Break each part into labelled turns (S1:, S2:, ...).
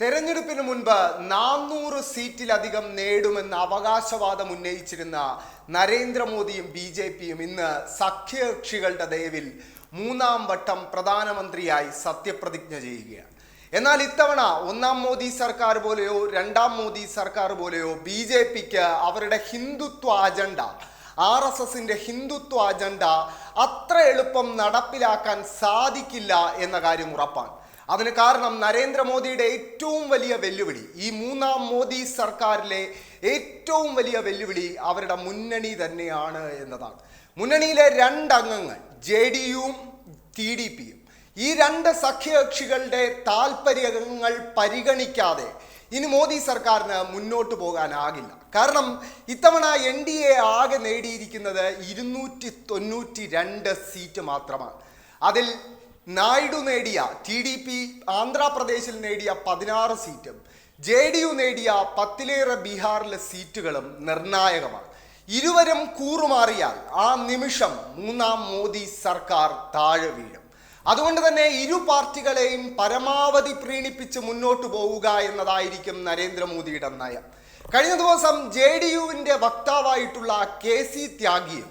S1: തെരഞ്ഞെടുപ്പിന് മുൻപ് നാനൂറ് സീറ്റിലധികം നേടുമെന്ന അവകാശവാദം ഉന്നയിച്ചിരുന്ന നരേന്ദ്രമോദിയും ബി ജെ പിയും ഇന്ന് സഖ്യകക്ഷികളുടെ ദയവിൽ മൂന്നാം വട്ടം പ്രധാനമന്ത്രിയായി സത്യപ്രതിജ്ഞ ചെയ്യുകയാണ്. എന്നാൽ ഇത്തവണ ഒന്നാം മോദി സർക്കാർ പോലെയോ രണ്ടാം മോദി സർക്കാർ പോലെയോ ബി ജെ പിക്ക് അവരുടെ ഹിന്ദുത്വ അജണ്ട ആർ എസ് എസിന്റെ ഹിന്ദുത്വ അജണ്ട അത്ര എളുപ്പം നടപ്പിലാക്കാൻ സാധിക്കില്ല എന്ന കാര്യം ഉറപ്പാണ്. അതിന് കാരണം നരേന്ദ്രമോദിയുടെ ഏറ്റവും വലിയ വെല്ലുവിളി ഈ മൂന്നാം മോദി സർക്കാരിലെ ഏറ്റവും വലിയ വെല്ലുവിളി അവരുടെ മുന്നണി തന്നെയാണ് എന്നതാണ്. മുന്നണിയിലെ രണ്ടംഗങ്ങൾ ജെ ഡി യുവും ടി ഡി പിയും. ഈ രണ്ട് സഖ്യകക്ഷികളുടെ താല്പര്യങ്ങൾ പരിഗണിക്കാതെ ഇനി മോദി സർക്കാരിന് മുന്നോട്ട് പോകാനാകില്ല. കാരണം ഇത്തവണ എൻ ഡി എ ആകെ നേടിയിരിക്കുന്നത് ഇരുന്നൂറ്റി തൊണ്ണൂറ്റി രണ്ട് സീറ്റ് മാത്രമാണ്. അതിൽ നായിഡു നേടിയ ടി ഡി പി ആന്ധ്രാപ്രദേശിൽ നേടിയ പതിനാറ് സീറ്റും ജെ ഡി യു നേടിയ പത്തിലേറെ ബീഹാറിലെ സീറ്റുകളും നിർണായകമാണ്. ഇരുവരും കൂറുമാറിയാൽ ആ നിമിഷം മൂന്നാം മോദി സർക്കാർ താഴെ വീഴും. അതുകൊണ്ട് തന്നെ ഇരു പാർട്ടികളെയും പരമാവധി പ്രീണിപ്പിച്ച് മുന്നോട്ട് പോവുക എന്നതായിരിക്കും നരേന്ദ്രമോദിയുടെ നയം. കഴിഞ്ഞ ദിവസം ജെ ഡി യുവിന്റെ വക്താവായിട്ടുള്ള കെ സി ത്യാഗിയും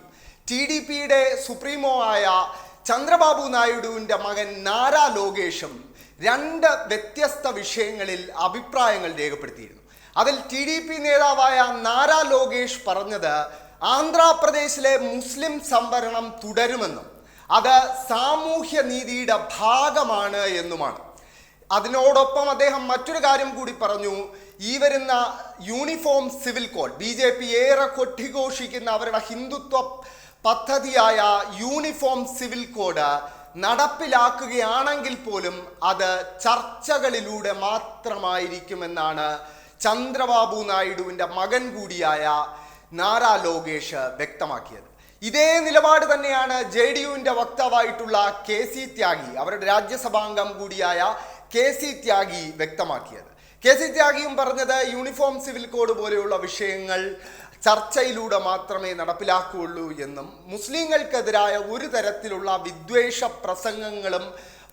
S1: ടി ഡി പിയുടെ സുപ്രീമോ ആയ ചന്ദ്രബാബു നായിഡുവിന്റെ മകൻ നാരാ ലോകേഷും രണ്ട് വ്യത്യസ്ത വിഷയങ്ങളിൽ അഭിപ്രായങ്ങൾ രേഖപ്പെടുത്തിയിരുന്നു. അതിൽ ടി ഡി പി നേതാവായ നാരാ ലോകേഷ് പറഞ്ഞത് ആന്ധ്രാപ്രദേശിലെ മുസ്ലിം സംവരണം തുടരുമെന്നും അത് സാമൂഹ്യ നീതിയുടെ ഭാഗമാണ് എന്നുമാണ്. അതിനോടൊപ്പം അദ്ദേഹം മറ്റൊരു കാര്യം കൂടി പറഞ്ഞു. ഈ വരുന്ന uniform civil code B J P ഏറെ കൊട്ടിഘോഷിക്കുന്ന അവരുടെ ഹിന്ദുത്വ പദ്ധതിയായ യൂണിഫോം സിവിൽ കോഡ് നടപ്പിലാക്കുകയാണെങ്കിൽ പോലും അത് ചർച്ചകളിലൂടെ മാത്രമായിരിക്കുമെന്നാണ് ചന്ദ്രബാബു നായിഡുവിന്റെ മകൻ കൂടിയായ നാരാ ലോകേഷ് വ്യക്തമാക്കിയത്. ഇതേ നിലപാട് തന്നെയാണ് ജെ ഡി യുവിന്റെ വക്താവായിട്ടുള്ള കെ സി ത്യാഗി അവരുടെ രാജ്യസഭാംഗം കൂടിയായ കെ സി ത്യാഗി വ്യക്തമാക്കിയത്. കെ സി ത്യാഗിയും പറഞ്ഞത് യൂണിഫോം സിവിൽ കോഡ് പോലെയുള്ള വിഷയങ്ങൾ ചർച്ചയിലൂടെ മാത്രമേ നടപ്പിലാക്കുകയുള്ളൂ എന്നും മുസ്ലിങ്ങൾക്കെതിരായ ഒരു തരത്തിലുള്ള വിദ്വേഷ പ്രസംഗങ്ങളും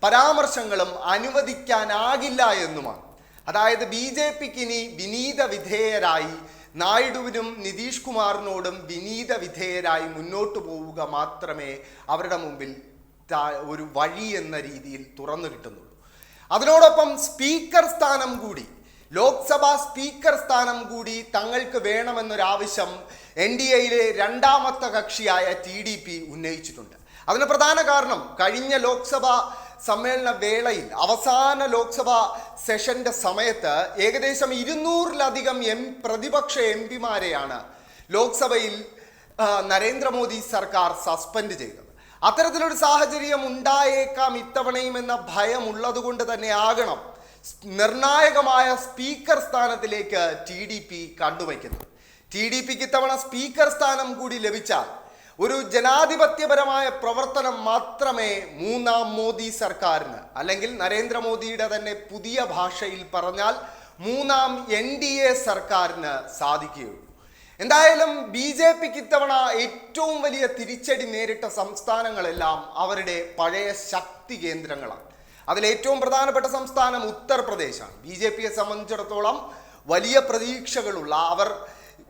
S1: പരാമർശങ്ങളും അനുവദിക്കാനാകില്ല എന്നുമാണ്. അതായത് ബി ജെ പിക്ക് ഇനി വിനീത വിധേയരായി നായിഡുവിനും നിതീഷ് കുമാറിനോടും വിനീത വിധേയരായി മുന്നോട്ട് പോവുക മാത്രമേ അവരുടെ മുമ്പിൽ ഒരു വഴി എന്ന രീതിയിൽ തുറന്നു കിട്ടുന്നുള്ളൂ. അതിനോടൊപ്പം സ്പീക്കർ സ്ഥാനം കൂടി ലോക്സഭാ സ്പീക്കർ സ്ഥാനം കൂടി തങ്ങൾക്ക് വേണമെന്നൊരാവശ്യം എൻ ഡി എയിലെ രണ്ടാമത്തെ കക്ഷിയായ ടി ഡി പി ഉന്നയിച്ചിട്ടുണ്ട്. അതിന് പ്രധാന കാരണം കഴിഞ്ഞ ലോക്സഭാ സമ്മേളന വേളയിൽ അവസാന ലോക്സഭാ സെഷന്റെ സമയത്ത് ഏകദേശം ഇരുന്നൂറിലധികം എം പ്രതിപക്ഷ എം പിമാരെയാണ് ലോക്സഭയിൽ നരേന്ദ്രമോദി സർക്കാർ സസ്പെൻഡ് ചെയ്തത്. അത്തരത്തിലൊരു സാഹചര്യം ഉണ്ടായേക്കാം ഇത്തവണയും എന്ന ഭയമുള്ളത് കൊണ്ട് തന്നെ ആകണം നിർണായകമായ സ്പീക്കർ സ്ഥാനത്തിലേക്ക് ടി ഡി പി കണ്ടുവയ്ക്കുന്നത്. ടി ഡി പിക്ക് ഇത്തവണ സ്പീക്കർ സ്ഥാനം കൂടി ലഭിച്ചാൽ ഒരു ജനാധിപത്യപരമായ പ്രവർത്തനം മാത്രമേ മൂന്നാം മോദി സർക്കാരിന് അല്ലെങ്കിൽ നരേന്ദ്രമോദിയുടെ തന്നെ പുതിയ ഭാഷയിൽ പറഞ്ഞാൽ മൂന്നാം എൻ ഡി എ സർക്കാരിന് സാധിക്കുകയുള്ളൂ. എന്തായാലും ബി ജെ പിക്ക് ഇത്തവണ ഏറ്റവും വലിയ തിരിച്ചടി നേരിട്ട സംസ്ഥാനങ്ങളെല്ലാം അവരുടെ പഴയ ശക്തി കേന്ദ്രങ്ങളാണ്. അതിലേറ്റവും പ്രധാനപ്പെട്ട സംസ്ഥാനം ഉത്തർപ്രദേശാണ്. ബി ജെ പിയെ സംബന്ധിച്ചിടത്തോളം വലിയ പ്രതീക്ഷകളുള്ള അവർ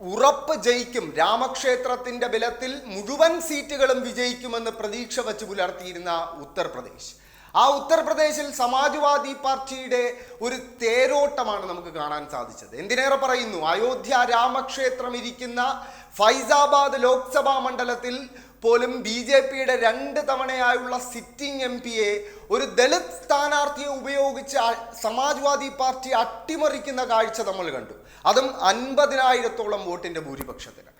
S1: ഉറപ്പ് ജയിക്കും. രാമക്ഷേത്രത്തിന്റെ ബലത്തിൽ മുഴുവൻ സീറ്റുകളും വിജയിക്കുമെന്ന് പ്രതീക്ഷ വച്ച് പുലർത്തിയിരുന്ന ഉത്തർപ്രദേശ്. ആ ഉത്തർപ്രദേശിൽ സമാജ്വാദി പാർട്ടിയുടെ ഒരു തേരോട്ടമാണ് നമുക്ക് കാണാൻ സാധിച്ചത്. എന്തിനേറെ പറയുന്നു? അയോധ്യ രാമക്ഷേത്രം ഇരിക്കുന്ന ഫൈസാബാദ് ലോക്സഭാ മണ്ഡലത്തിൽ പോലും ബി ജെ പിയുടെ രണ്ട് തവണയായുള്ള സിറ്റിംഗ് എം പിയെ ഒരു ദളിത് സ്ഥാനാർത്ഥിയെ ഉപയോഗിച്ച് സമാജ്വാദി പാർട്ടി അട്ടിമറിക്കുന്ന കാഴ്ച നമ്മൾ കണ്ടു. അതും അൻപതിനായിരത്തോളം വോട്ടിന്റെ ഭൂരിപക്ഷത്തിന്.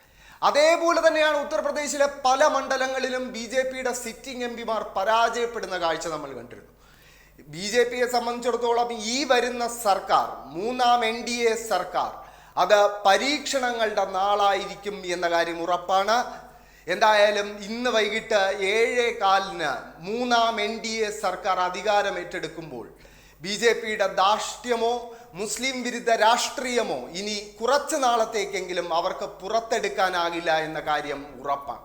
S1: അതേപോലെ തന്നെയാണ് ഉത്തർപ്രദേശിലെ പല മണ്ഡലങ്ങളിലും ബി ജെ പിയുടെ സിറ്റിംഗ് എം പിമാർ പരാജയപ്പെടുന്ന കാഴ്ച നമ്മൾ കണ്ടിരുന്നു. ബി ജെ പിയെ സംബന്ധിച്ചിടത്തോളം ഈ വരുന്ന സർക്കാർ മൂന്നാം എൻ ഡി എ സർക്കാർ അത് പരീക്ഷണങ്ങളുടെ നാളായിരിക്കും എന്ന കാര്യം ഉറപ്പാണ്. എന്തായാലും ഇന്ന് വൈകിട്ട് ഏഴേ കാലിന് മൂന്നാം എൻ ഡി എ സർക്കാർ അധികാരം ഏറ്റെടുക്കുമ്പോൾ ബി ജെ പിയുടെ ധാർഷ്ട്യമോ മുസ്ലിം വിരുദ്ധ രാഷ്ട്രീയമോ ഇനി കുറച്ച് നാളത്തേക്കെങ്കിലും അവർക്ക് പുറത്തെടുക്കാനാകില്ല എന്ന കാര്യം ഉറപ്പാണ്.